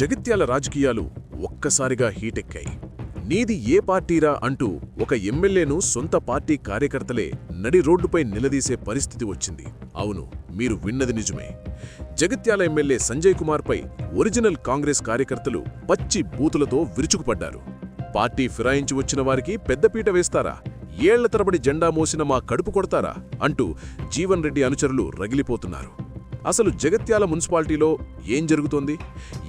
జగిత్యాల రాజకీయాలు ఒక్కసారిగా హీటెక్కాయి. నీది ఏ పార్టీరా అంటూ ఒక ఎమ్మెల్యేను సొంత పార్టీ కార్యకర్తలే నడి రోడ్డుపై నిలదీసే పరిస్థితి వచ్చింది. అవును మీరు విన్నది నిజమే. జగిత్యాల ఎమ్మెల్యే సంజయ్ కుమార్పై ఒరిజినల్ కాంగ్రెస్ కార్యకర్తలు పచ్చి బూతులతో విరుచుకుపడ్డారు. పార్టీ ఫిరాయించి వచ్చిన వారికి పెద్దపీట వేస్తారా? ఏళ్ళ తరబడి జెండా మోసిన మా కడుపు కొడతారా? అంటూ జీవన్ రెడ్డి అనుచరులు రగిలిపోతున్నారు. అసలు జగత్యాల మున్సిపాలిటీలో ఏం జరుగుతోంది?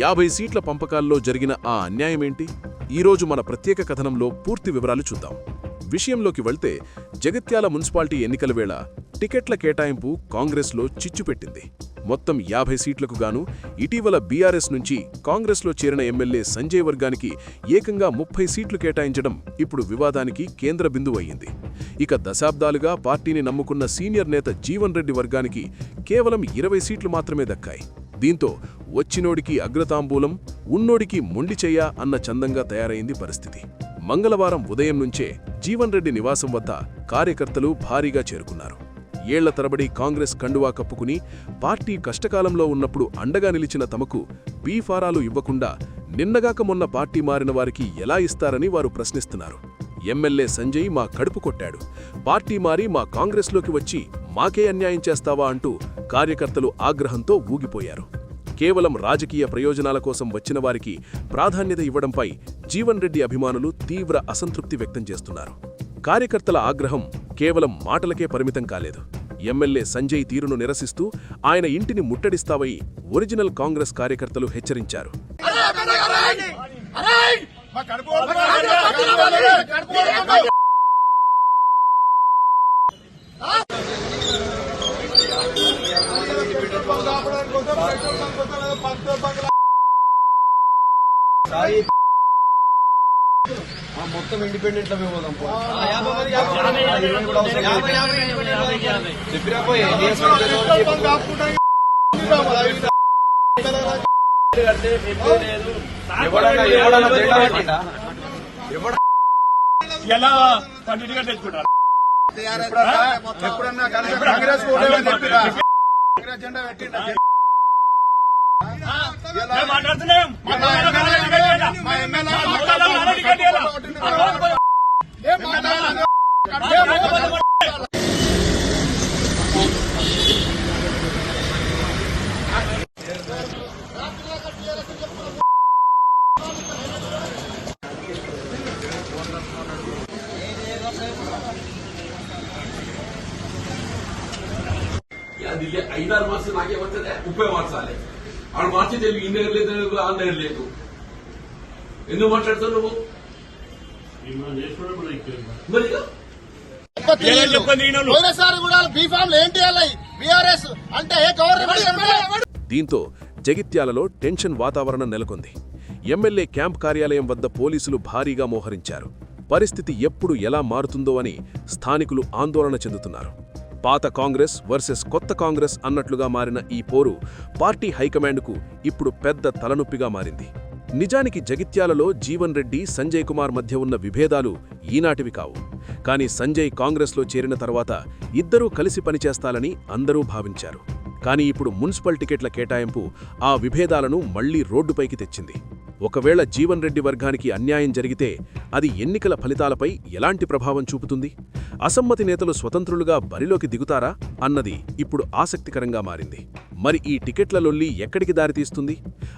యాభై సీట్ల పంపకాల్లో జరిగిన ఆ అన్యాయమేంటి? ఈరోజు మన ప్రత్యేక కథనంలో పూర్తి వివరాలు చూద్దాం. విషయంలోకి వెళ్తే జగత్యాల మున్సిపాలిటీ ఎన్నికల వేళ టికెట్ల కేటాయింపు కాంగ్రెస్లో చిచ్చు పెట్టింది మొత్తం యాభై సీట్లకు గాను ఇటీవల బీఆర్ఎస్ నుంచి కాంగ్రెస్లో చేరిన ఎమ్మెల్యే సంజయ్ వర్గానికి ఏకంగా ముప్పై సీట్లు కేటాయించడం ఇప్పుడు వివాదానికి కేంద్ర బిందువు అయ్యింది ఇక దశాబ్దాలుగా పార్టీని నమ్ముకున్న సీనియర్ నేత జీవన్ రెడ్డి వర్గానికి కేవలం ఇరవై సీట్లు మాత్రమే దక్కాయి. దీంతో వచ్చినోడికి అగ్రతాంబూలం ఉన్నోడికి మొండి చెయ్య అన్న చందంగా తయారైంది పరిస్థితి. మంగళవారం ఉదయం నుంచే జీవన్ రెడ్డి నివాసం వద్ద కార్యకర్తలు భారీగా చేరుకున్నారు. ఏళ్ళ తరబడి కాంగ్రెస్ కండువా కప్పుకుని పార్టీ కష్టకాలంలో ఉన్నప్పుడు అండగా నిలిచిన తమకు బీఫారాలు ఇవ్వకుండా నిన్నగాక మొన్న పార్టీ మారిన వారికి ఎలా ఇస్తారని వారు ప్రశ్నిస్తున్నారు. ఎమ్మెల్యే సంజయ్ మా కడుపు కొట్టాడు. పార్టీ మారి మా కాంగ్రెస్లోకి వచ్చి మాకే అన్యాయం చేస్తావా అంటూ కార్యకర్తలు ఆగ్రహంతో ఊగిపోయారు. కేవలం రాజకీయ ప్రయోజనాల కోసం వచ్చిన వారికి ప్రాధాన్యత ఇవ్వడంపై జీవన్ రెడ్డి అభిమానులు తీవ్ర అసంతృప్తి వ్యక్తం చేస్తున్నారు. కార్యకర్తల ఆగ్రహం కేవలం మాటలకే పరిమితం కాలేదు. ఎమ్మెల్యే సంజయ్ తీరును నిరసిస్తూ ఆయన ఇంటిని ముట్టడిస్తావై ఒరిజినల్ కాంగ్రెస్ కార్యకర్తలు హెచ్చరించారు. ఆ, మొత్తం ఇండిపెండెంట్లో పోదాం పోయి ఎలా పండుగ తెచ్చుకుంటారు? ఎప్పుడన్నా కాంగ్రెస్ జెండా పెట్టిండా? మాట్లాడుతున్నాం మా ఎమ్మెల్యే అది లే- ఐదారు మార్క్స్ నాకేమవుతుంది ముప్పై మార్చాలి ఆడ మార్చి తెలివి ఈ దగ్గర లేదు ఆ దగ్గర లేదు ఎందుకు మాట్లాడుతావు నువ్వు మరి దీంతో జగిత్యాలలో టెన్షన్ వాతావరణం నెలకొంది ఎమ్మెల్యే క్యాంప్ కార్యాలయం వద్ద పోలీసులు భారీగా మోహరించారు పరిస్థితి ఎప్పుడు ఎలా మారుతుందో అని స్థానికులు ఆందోళన చెందుతున్నారు. పాత కాంగ్రెస్ వర్సెస్ కొత్త కాంగ్రెస్ అన్నట్లుగా మారిన ఈ పోరు పార్టీ హైకమాండ్కు ఇప్పుడు పెద్ద తలనొప్పిగా మారింది. నిజానికి జగిత్యాలలో జీవన్ రెడ్డి సంజయ్ కుమార్ మధ్య ఉన్న విభేదాలు ఈనాటివి కావు. కానీ సంజయ్ కాంగ్రెస్లో చేరిన తర్వాత ఇద్దరూ కలిసి పనిచేస్తాలని అందరూ భావించారు. కానీ ఇప్పుడు మున్సిపల్ టికెట్ల కేటాయింపు ఆ విభేదాలను మళ్ళీ రోడ్డుపైకి తెచ్చింది. ఒకవేళ జీవన్ రెడ్డి వర్గానికి అన్యాయం జరిగితే అది ఎన్నికల ఫలితాలపై ఎలాంటి ప్రభావం చూపుతుంది? అసమ్మతి నేతలు స్వతంత్రులుగా బరిలోకి దిగుతారా? అన్నది ఇప్పుడు ఆసక్తికరంగా మారింది. మరి ఈ టికెట్ల లొల్లి ఎక్కడికి దారితీస్తుంది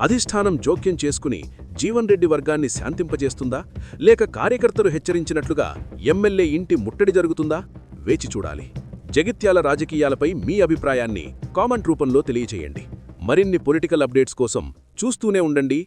అధిష్టానం జోక్యం చేసుకుని జీవన్ రెడ్డి వర్గాన్ని శాంతింపజేస్తుందా? లేక కార్యకర్తలు హెచ్చరించినట్లుగా ఎమ్మెల్యే ఇంటి ముట్టడి జరుగుతుందా? వేచి చూడాలి. జగిత్యాల రాజకీయాలపై మీ అభిప్రాయాన్ని కామెంట్ రూపంలో తెలియచేయండి. మరిన్ని పొలిటికల్ అప్డేట్స్ కోసం చూస్తూనే ఉండండి.